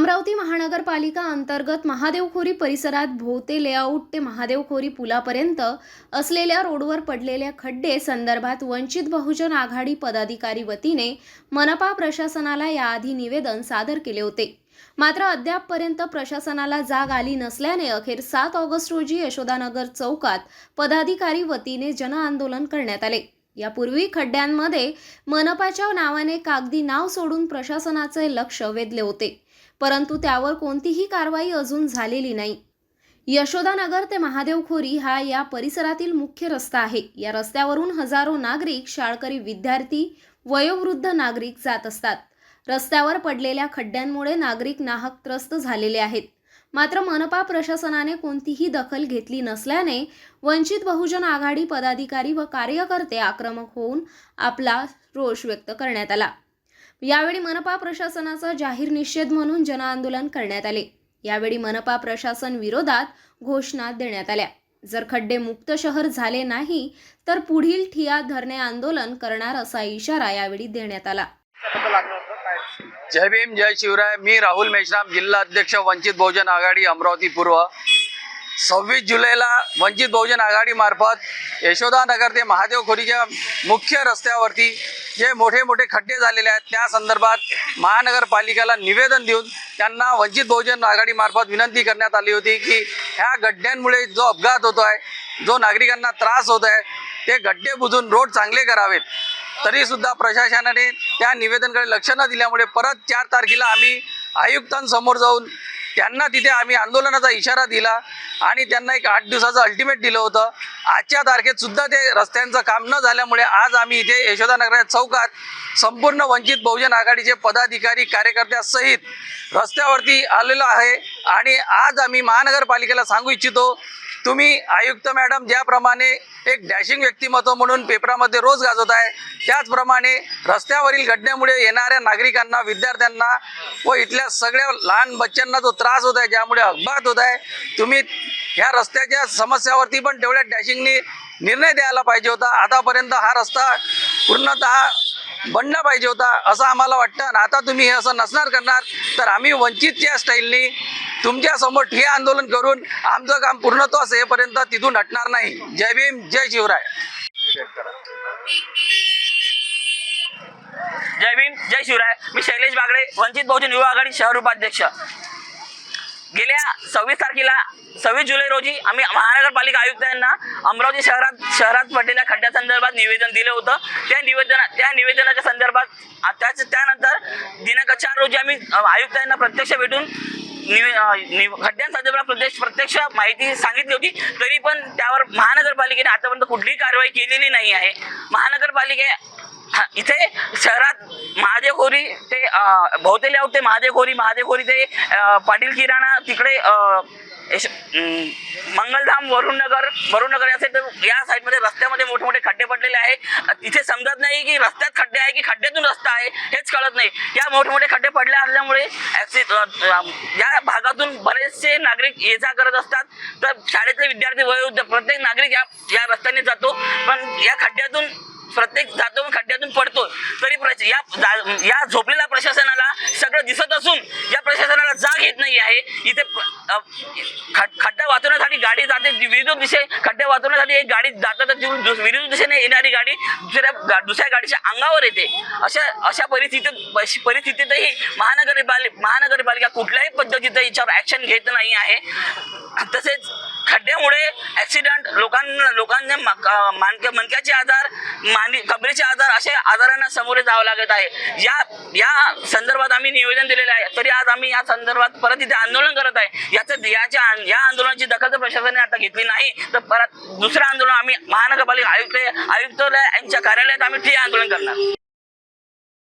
अमरावती महानगरपालिका अंतर्गत महादेवखोरी परिसरात भोवते लेआउट ते महादेवखोरी पुलापर्यंत असलेल्या रोडवर पडलेल्या खड्डे संदर्भात वंचित बहुजन आघाडी पदाधिकारी वतीने मनपा प्रशासनाला याआधी निवेदन सादर केले होते. मात्र अद्यापपर्यंत प्रशासनाला जाग आली नसल्याने अखेर सात ऑगस्ट रोजी यशोदानगर चौकात पदाधिकारी वतीने जनआंदोलन करण्यात आले. यापूर्वी खड्ड्यांमध्ये मनपाच्या नावाने कागदी नाव सोडून प्रशासनाचे लक्ष वेधले होते. परंतु त्यावर कोणतीही कारवाई अजून झालेली नाही. यशोदानगर ते महादेवखोरी हा या परिसरातील मुख्य रस्ता आहे. या रस्त्यावरून हजारो नागरिक शाळकरी विद्यार्थी वयोवृद्ध नागरिक जात असतात. रस्त्यावर पडलेल्या खड्ड्यांमुळे नागरिक नाहक त्रस्त झालेले आहेत. मात्र मनपा प्रशासनाने कोणतीही दखल घेतली नसल्याने वंचित बहुजन आघाडी पदाधिकारी व कार्यकर्ते आक्रमक होऊन आपला रोष व्यक्त करण्यात आला. यावेळी मनपा प्रशासनाचा जाहीर निषेध म्हणून जनआंदोलन करण्यात आले. यावेळी मनपा प्रशासन विरोधात घोषणा देण्यात आल्या. जर खड्डे मुक्त शहर झाले नाही तर पुढील ठिया धरणे आंदोलन करणार असा इशारा यावेळी देण्यात आला. जय भीम जय शिवराय. मी राहुल मेश्राम जिल्हा अध्यक्ष वंचित बहुजन आघाडी अमरावती पूर्व. सव्वीस जुलैला वंचित बहुजन आघाडीमार्फत यशोदानगर ते महादेव खोरीच्या मुख्य रस्त्यावरती जे मोठे मोठे खड्डे झालेले आहेत त्या संदर्भात महानगरपालिकेला निवेदन देऊन त्यांना वंचित बहुजन आघाडीमार्फत विनंती करण्यात आली होती की ह्या गड्ड्यांमुळे जो अपघात होतो आहे जो नागरिकांना त्रास होत आहे ते गड्डे बुजून रोड चांगले करावेत. तरी सुद्धा प्रशासनाने त्या निवेदनकडे लक्ष न दिल्यामुळे परत चार तारखेला आम्ही आयुक्तांसमोर जाऊन त्यांना तिथे आम्ही आंदोलनाचा इशारा दिला आणि त्यांना एक आठ दिवसाचं अल्टिमेट दिलं होतं. आजच्या तारखेत सुद्धा ते रस्त्यांचं काम न झाल्यामुळे आज आम्ही इथे यशोदानगर चौकात संपूर्ण वंचित बहुजन आघाडीचे पदाधिकारी कार्यकर्त्यासहित रस्त्यावरती आलेलो आहे. आणि आज आम्ही महानगरपालिकेला सांगू इच्छितो तुम्ही आयुक्त मॅडम ज्याप्रमाणे एक डॅशिंग व्यक्तिमत्व म्हणून पेपरामध्ये रोज गाजवत आहे त्याचप्रमाणे रस्त्यावरील घटनेमुळे येणाऱ्या नागरिकांना विद्यार्थ्यांना व इथल्या सगळ्या लहान बच्चांना जो त्रास होत आहे ज्यामुळे अपघात होत आहे तुम्ही ह्या रस्त्याच्या समस्यावरती पण तेवढ्या डॅशिंगनी निर्णय द्यायला पाहिजे होता. आतापर्यंत हा रस्ता पूर्णतः बनला पाहिजे होता असं आम्हाला वाटतं. आणि आता तुम्ही हे असं नसणार करणार तर आम्ही वंचितच्या स्टाईलनी तुमच्यासमोर हे आंदोलन करून आमचं काम पूर्णत्वास येपर्यंत तिथून हटणार नाही. जय भीम जय शिवराय. जय भीम जय शिवराय. मी शैलेश बागडे वंचित बहुजन युवा आघाडी शहर उपाध्यक्ष. गेल्या सव्वीस तारखेला सव्वीस जुलै रोजी आम्ही महानगरपालिका आयुक्तांना अमरावती शहरात शहरात पडलेल्या खड्ड्यासंदर्भात निवेदन दिलं होतं. त्या निवेदना त्या निवेदनाच्या संदर्भात त्याच त्यानंतर दिनांक चार रोजी आम्ही आयुक्तांना यांना प्रत्यक्ष भेटून खड्ड्यांसंदर्भात प्रत्यक्ष प्रत्यक्ष माहिती सांगितली होती तरी पण त्यावर महानगरपालिकेने आतापर्यंत कुठलीही कारवाई केलेली नाही आहे. महानगरपालिके इथे शहरात महादेवखोरी ते बहुते ते महादेवखोरी महादेवखोरी ते पाटील किराणा तिकडे अं, मंगलधाम वरुणनगर वरुणनगर नगर या साईड या साईडमध्ये रस्त्यामध्ये मोठे मोठे खड्डे पडलेले आहे तिथे समजत नाही की रस्त्यात खड्डे आहे की खड्ड्यातून रस्ता आहे हेच कळत नाही. या मोठे मोठे खड्डे पडले असल्यामुळे या भागातून बरेचसे नागरिक ये जा करत असतात. तर शाळेतले विद्यार्थी वयोवृद्ध प्रत्येक नागरिक या या रस्त्याने जातो. पण या खड्ड्यातून प्रत्येक जातो खड्ड्यातून पडतो तरी या या झोपलेल्या प्रशासनाला सगळं दिसत असून या प्रशासनाला जाग येत नाही आहे. इथे खड्डा वाचवण्यासाठी गाडी जाते. विरुद्ध दिशे खड्डे वाचवण्यासाठी एक गाडी जातात तर विरुद्ध दिशेने येणारी गाडी दुसऱ्या दुसऱ्या गाडीच्या अंगावर येते. अशा अशा परिस्थितीत परिस्थितीतही महानगरपालिका महानगरपालिका कुठल्याही पद्धतीचं याच्यावर ऍक्शन घेत नाही आहे. तसेच खड्ड्यामुळे ऍक्सिडेंट लोकांना लोकांना मानके मनक्याचे आजार मानी कबरीचे आजार अशा आजारांना सामोरे जावं लागत आहे. या या संदर्भात आम्ही निवेदन दिलेलं आहे. तरी आज आम्ही या संदर्भात परत इथे आंदोलन करत आहे. याचं याच्या या आंदोलनाची दखल तर प्रशासनाने आता घेतली नाही. तर परत दुसरं आंदोलन आम्ही महानगरपालिका आयुक्त आयुक्तालय यांच्या कार्यालयात आम्ही ते आंदोलन करणार.